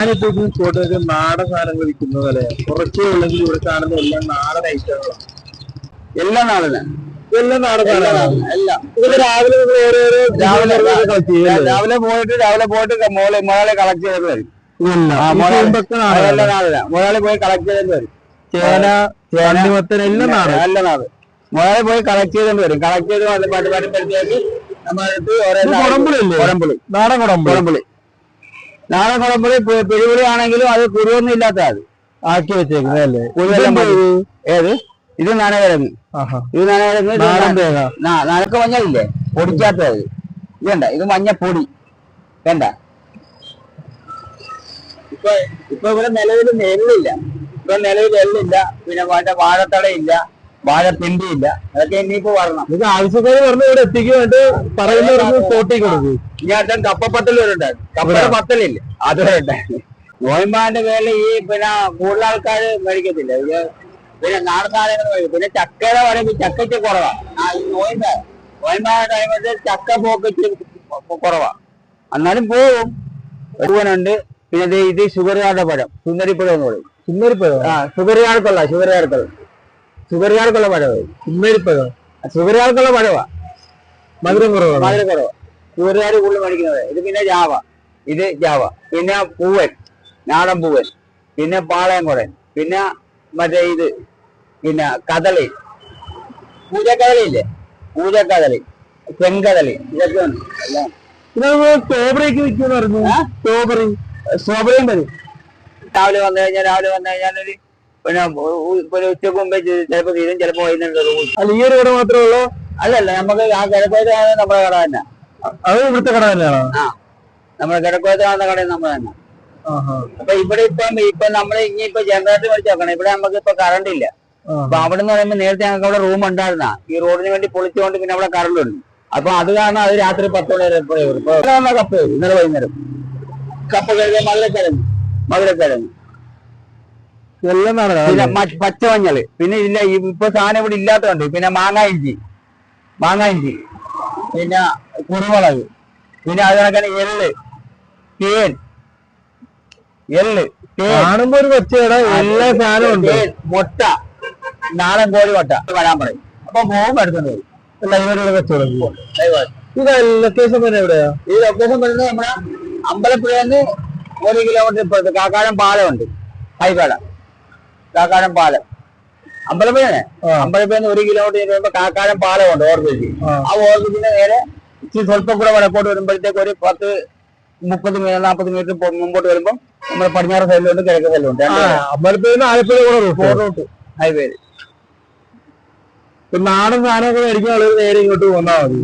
ഞാനിപ്പോ ഇത് കോട്ടയത്ത് നാടൻ സാധനങ്ങൾ വിൽക്കുന്നത് അല്ലെ? കുറച്ചേ ഉള്ളെങ്കിൽ ഇവിടെ കാണുന്ന എല്ലാം നാടൻ ഐറ്റങ്ങളാണ് എല്ലാം നാടന എല്ലാം നാടൻ സാധനങ്ങളാണ് എല്ലാം. രാവിലെ നിങ്ങൾ ഓരോരോ രാവിലെ കളക്ട് രാവിലെ പോയിട്ട് രാവിലെ പോയിട്ട് മോളെ മോളെ കളക്ട് ചെയ്ത് വരും. മുതലാളി- മോളെ പോയി കളക്ട് ചെയ്തിട്ട് വരും. ചേന ചേനമത്തൻ എല്ലാം നാടൻ. എല്ലാം നാട് മോളെ പോയി കളക്ട് ചെയ്തിട്ട് വരും. കളക്ട് ചെയ്ത് പാട്ട് പാട്ട് പാട്ടിപ്പടുത്തേക്ക് നമ്മളടുത്ത് ഓരോ? കുടംപുളി. നാടൻ കുടമ്പ് കുടംപുളി. നാടൻ കുളമ്പുളി പെരുപുളി ആണെങ്കിലും അത് കുരുവൊന്നും ഇല്ലാത്ത അത് ആക്കി വെച്ചേക്കുന്നത് അല്ലേ? കുരുവെല്ലാം ഏത്? ഇത് നനകിഴങ്ങ് ഇത് നനകിഴങ്ങ് നനക്ക് മഞ്ഞളില്ലേ? പൊടിക്കാത്തത്. ഇത് വേണ്ട ഇത് മഞ്ഞപ്പൊടി വേണ്ട ഇപ്പൊ ഇപ്പൊ ഇവിടെ നിലവിൽ നെല്ലില്ല. ഇപ്പൊ നിലവിൽ നെല്ലില്ല. പിന്നെ മറ്റേ വാഴത്തടയില്ല. വാഴപ്പിണ്ടി ഇല്ല അതൊക്കെ ഇനിയിപ്പോ വരണം. ഇത് ആവശ്യക്കാര് പറഞ്ഞ ഇവിടെ എത്തിക്കുവായിട്ട് പറയുന്ന സ്പോട്ടിൽ കൊടുക്കും ഇനി അടുത്ത കപ്പപ്പത്തൽ വരെ ഉണ്ടായിരുന്നു കപ്പയുടെ? പത്തലില്ല. അത് വരെ ഉണ്ടായിരുന്നു നോയമ്പാന്റെ പേരിൽ ഈ പിന്നെ കൂടുതൽ ആൾക്കാർ മേടിക്കത്തില്ല. ഇത് പിന്നെ നാടൻ സാധനങ്ങൾ മേടിക്കും. പിന്നെ ചക്കയുടെ പറയുമ്പോൾ ചക്കയ്ക്ക് കുറവാ. ആ ഈ നോയമ്പ നോയമ്പാന്റെ ടൈമിൽ ചക്ക പോക്കറ്റ് കുറവാ. എന്നാലും പോവും. ഒരുവനുണ്ട്. പിന്നെ ഇത് ഷുഗർ കാർഡ് പഴം. സുന്ദരിപ്പഴം എന്ന് പറയും. സുന്ദരിപ്പഴം. ആ ഷുഗറുകാർക്കുള്ള ഷുഗറുകാർക്കുള്ള ഷുഗറുകാർക്കുള്ള പഴം സുന്ദരിപ്പഴം ഷുഗറുകാർക്കുള്ള പഴവാ. മധുരം കുറവാണ്. മധുരം കുറവ്. ചൂരുകാർ കൂടുതൽ മേടിക്കുന്നത്. ഇത് പിന്നെ ജാവ. ഇത് ജാവ. പിന്നെ പൂവൻ. നാടൻ പൂവൻ. പിന്നെ പാളയംകുടൻ. പിന്നെ മറ്റേ ഇത് പിന്നെ കഥളി പൂജക്കദളി ഇല്ലേ പൂജക്കദളി. ചെങ്കഥളി ഇതൊക്കെ ഉണ്ട്. എല്ലാം. പിന്നെ സ്ട്രോബറിക്ക് വിൽക്കുമെന്ന് പറഞ്ഞു? സ്ട്രോബറി. സ്ട്രോബറിയും വരും. രാവിലെ വന്നു കഴിഞ്ഞാൽ രാവിലെ വന്നു കഴിഞ്ഞാൽ ഒരു പിന്നെ ഉച്ചയ്ക്ക് മുമ്പേ ചിലപ്പോ തീരും ചിലപ്പോ വൈകുന്നേരം അല്ല ഈ ഒരു കട മാത്രമേ ഉള്ളൂ അല്ലല്ല നമുക്ക് ആ കിഴക്കോത്ത് കാണുന്നത് നമ്മുടെ കട തന്നെ അത് ഇവിടുത്തെ കട തന്നെയാണോ ആ നമ്മുടെ കിഴക്കോത്ത് കാണുന്ന കട നമ്മുടെ തന്നെ. അപ്പൊ ഇവിടെ ഇപ്പം ഇപ്പൊ നമ്മൾ ഇനിയിപ്പോ ജനറേറ്റർ മേടിച്ച് നോക്കണം ഇവിടെ നമുക്ക് ഇപ്പൊ കറണ്ട് ഇല്ല. അപ്പൊ അവിടെ നിന്ന് പറയുമ്പോൾ നേരത്തെ ഞങ്ങൾക്ക് അവിടെ റൂം ഉണ്ടായിരുന്ന ഈ റോഡിന് വേണ്ടി പൊളിച്ചുകൊണ്ട് പിന്നെ അവിടെ കറണ്ട് ഉണ്ട് അപ്പൊ അത് കാരണം അത് രാത്രി പത്ത് മണി വരെ. ഇപ്പൊ കപ്പ് ഇന്നലെ വൈകുന്നേരം കപ്പ് കഴുകിയ മധുരക്കിഴങ്ങ് മധുരക്കിഴങ്ങ് എല്ലാം പിന്നെ പച്ച പച്ചമഞ്ഞൾ പിന്നെ ഇല്ല ഇപ്പൊ സാധനം ഇവിടെ ഇല്ലാത്തതുണ്ട് പിന്നെ മാങ്ങ ഇഞ്ചി. മാങ്ങ ഇഞ്ചി. പിന്നെ കുരുമുളക്. പിന്നെ അത് കണക്കാണ് എള്ള്. തേൻ. എള്ള് കാണുമ്പോ ഒരു കൊച്ചയുടെ എല്ലാ സാധനവും ഉണ്ട്. മുട്ട നാടൻ കോഴി മുട്ട വരാൻ പറയും. അപ്പൊ പോകും എടുത്തോണ്ട് വരും. ലൈവായിട്ടുള്ള കച്ചവടം ഇത് ലൊക്കേഷൻ തന്നെ എവിടെയാ? ഈ ലൊക്കേഷൻ വരുന്നത് നമ്മുടെ അമ്പലപ്പുഴ ഒരു കിലോമീറ്റർ ഇപ്പുറത്ത് കാക്കാടം പാലമുണ്ട് ഹൈപാട കാക്കാടൻ പാലം. അമ്പലപ്പുഴ അമ്പലപ്പുഴ അമ്പലപ്പുഴന്ന് ഒരു കിലോമീറ്റർ വരുമ്പോ കാക്കാഴം പാലമുണ്ട് ഓർമ്മിച്ച് ആ. ഓർമ്മിച്ചിന് നേരെ ഇച്ചിരി സ്വല്പം കൂടെ വടക്കോട്ട് വരുമ്പോഴത്തേക്ക് ഒരു പത്ത് മുപ്പത് മീറ്റർ നാൽപ്പത് മീറ്റർ മുമ്പോട്ട് വരുമ്പോൾ നമ്മുടെ പടിഞ്ഞാറ് സൈഡിലുണ്ട് കിഴക്ക് സൈഡിലുണ്ട് ആ, അമ്പലപ്പുഴയിൽ ആലപ്പുഴ കൂടെ റൂട്ട് ഹൈവേ നാടൻ സാധനമൊക്കെ മേടിക്കാൻ ആളുകൾ നേരെ ഇങ്ങോട്ട് പോന്നാ മതി.